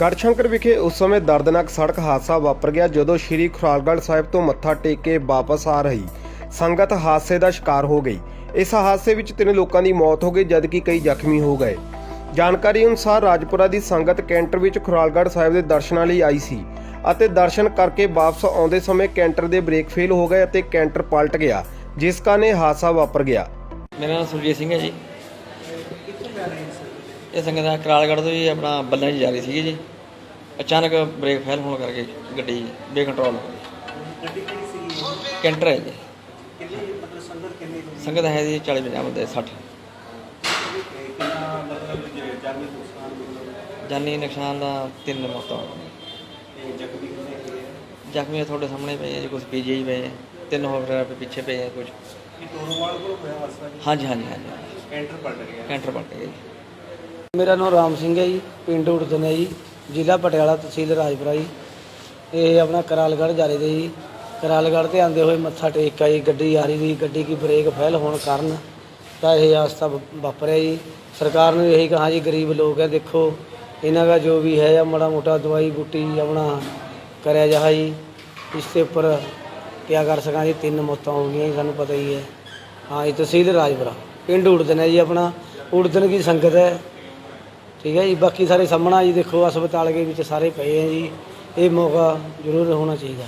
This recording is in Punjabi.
ਗੜਸ਼ੰਕਰ ਵਿਖੇ ਉਸ ਸਮੇਂ ਦਰਦਨਾਕ ਸੜਕ ਹਾਦਸਾ ਵਾਪਰ ਗਿਆ ਜਦੋਂ ਸ਼੍ਰੀ ਖੁਰਾਲਗੜ੍ਹ ਸਾਹਿਬ ਤੋਂ ਮੱਥਾ ਟੇਕ ਕੇ ਵਾਪਸ ਆ ਰਹੀ ਸੰਗਤ ਹਾਦਸੇ ਦਾ ਸ਼ਿਕਾਰ ਹੋ ਗਈ। ਇਸ ਹਾਦਸੇ ਵਿੱਚ ਤਿੰਨ ਲੋਕਾਂ ਦੀ ਮੌਤ ਹੋ ਗਈ, ਜਦਕਿ ਕਈ ਜ਼ਖਮੀ ਹੋ ਗਏ। ਜਾਣਕਾਰੀ ਅਨੁਸਾਰ ਰਾਜਪੁਰਾ ਦੀ ਸੰਗਤ ਕੈਂਟਰ ਵਿੱਚ ਖੁਰਾਲਗੜ੍ਹ ਸਾਹਿਬ ਦੇ ਦਰਸ਼ਨਾਂ ਲਈ ਆਈ ਸੀ ਅਤੇ ਦਰਸ਼ਨ ਕਰਕੇ ਵਾਪਸ ਆਉਂਦੇ ਸਮੇਂ ਕੈਂਟਰ ਦੇ ਬ੍ਰੇਕ ਫੇਲ ਹੋ ਗਏ ਅਤੇ ਕੈਂਟਰ ਪਲਟ ਗਿਆ, ਜਿਸ ਕਾਰਨ ਇਹ ਹਾਦਸਾ ਵਾਪਰ ਗਿਆ। ਮੇਰਾ ਨਾਮ ਸੁਰਜੀਤ ਸਿੰਘ ਹੈ ਜੀ। ਇਹ ਸੰਗਤ ਕਰਾਲਗੜ੍ਹ ਤੋਂ ਜੀ ਆਪਣਾ ਬੱਲਾਂ 'ਚ ਜਾ ਰਹੀ ਸੀਗੀ ਜੀ। ਅਚਾਨਕ ਬ੍ਰੇਕ ਫੇਲ ਹੋਣ ਕਰਕੇ ਗੱਡੀ ਬੇਕੰਟਰੋਲ ਹੋ ਗਈ। ਗੱਡੀ ਕਿਹੜੀ ਸੀਗੀ ਕੈਂਟਰ ਹੈ ਜੀ। ਕਿੰਨੀ ਮਤਲਬ ਸੰਗਤ ਕਿੰਨੀ ਕੁ? ਸੰਗਤ ਹੈ ਜੀ 40 50 ਬੰਦੇ 60 ਤੇ ਕਿੰਨਾ ਮਤਲਬ ਜ- ਜਾਨੀ ਨੁਕਸਾਨ ਦਾ ਤਿੰਨ ਮੌਤਾਂ ਜ਼ਖਮੀ ਤੁਹਾਡੇ ਸਾਹਮਣੇ ਪਏ ਆ ਜੀ ਕੁਝ ਪੀਜੀ ਪਏ ਆ ਤਿੰਨ ਹਸਪਤਾਲ ਪਿੱਛੇ ਪਏ ਆ ਕੁਝ ਜੀ? ਹਾਂਜੀ ਹਾਂਜੀ ਹਾਂਜੀ। ਕੈਂਟਰ ਪਲਟ ਗਿਆ। ਕੈਂਟਰ ਪਲਟ ਗਿਆ ਜੀ। ਮੇਰਾ ਨਾਮ ਰਾਮ ਸਿੰਘ ਹੈ ਜੀ ਪਿੰਡ ਉੜਦਨ ਹੈ ਜੀ ਜ਼ਿਲ੍ਹਾ ਪਟਿਆਲਾ ਤਹਿਸੀਲ ਰਾਜਪੁਰਾ ਜੀ। ਇਹ ਆਪਣਾ ਕਰਾਲਗੜ੍ਹ ਜਾ ਰਹੇ ਤੇ ਜੀ। ਕਰਾਲਗੜ੍ਹ ਤੇ ਆਂਦੇ ਹੋਏ ਮੱਥਾ ਟੇਕ ਕੇ ਆਈ ਗੱਡੀ ਆ ਰਹੀ ਸੀ ਗੱਡੀ ਕੀ ਬ੍ਰੇਕ ਫੇਲ ਹੋਣ ਕਾਰਨ ਤਾਂ ਇਹ ਹਾਦਸਾ ਵਾ- ਵਾਪਰਿਆ ਜੀ। ਸਰਕਾਰ ਨੂੰ ਇਹੀ ਕਹਾ ਜੀ ਗਰੀਬ ਲੋਕ ਹੈ ਦੇਖੋ ਇਹਨਾਂ ਦਾ ਜੋ ਵੀ ਹੈ ਜਾਂ ਮਾੜਾ ਮੋਟਾ ਦਵਾਈ ਬੂਟੀ ਆਪਣਾ ਕਰਿਆ ਜਾ ਜੀ। ਇਸ ਦੇ ਉੱਪਰ ਕਿਆ ਕਰ ਸਕਾਂ ਜੀ ਤਿੰਨ ਮੌਤਾਂ ਹੋ ਗਈਆਂ ਜੀ, ਸਾਨੂੰ ਪਤਾ ਹੀ ਹੈ। ਹਾਂ ਜੀ ਤਹਿਸੀਲ ਰਾਜਪੁਰਾ ਪਿੰਡ ਉੜਦਨ ਹੈ ਜੀ ਆਪਣਾ। ਉੜਦਨ ਕੀ ਸੰਗਤ ਹੈ। ਠੀਕ ਹੈ ਜੀ, ਬਾਕੀ ਸਾਰੇ ਸਾਹਮਣਾ ਜੀ ਦੇਖੋ, ਹਸਪਤਾਲ ਦੇ ਵਿੱਚ ਸਾਰੇ ਪਏ ਆ ਜੀ। ਇਹ ਮੌਕਾ ਜ਼ਰੂਰ ਹੋਣਾ ਚਾਹੀਦਾ।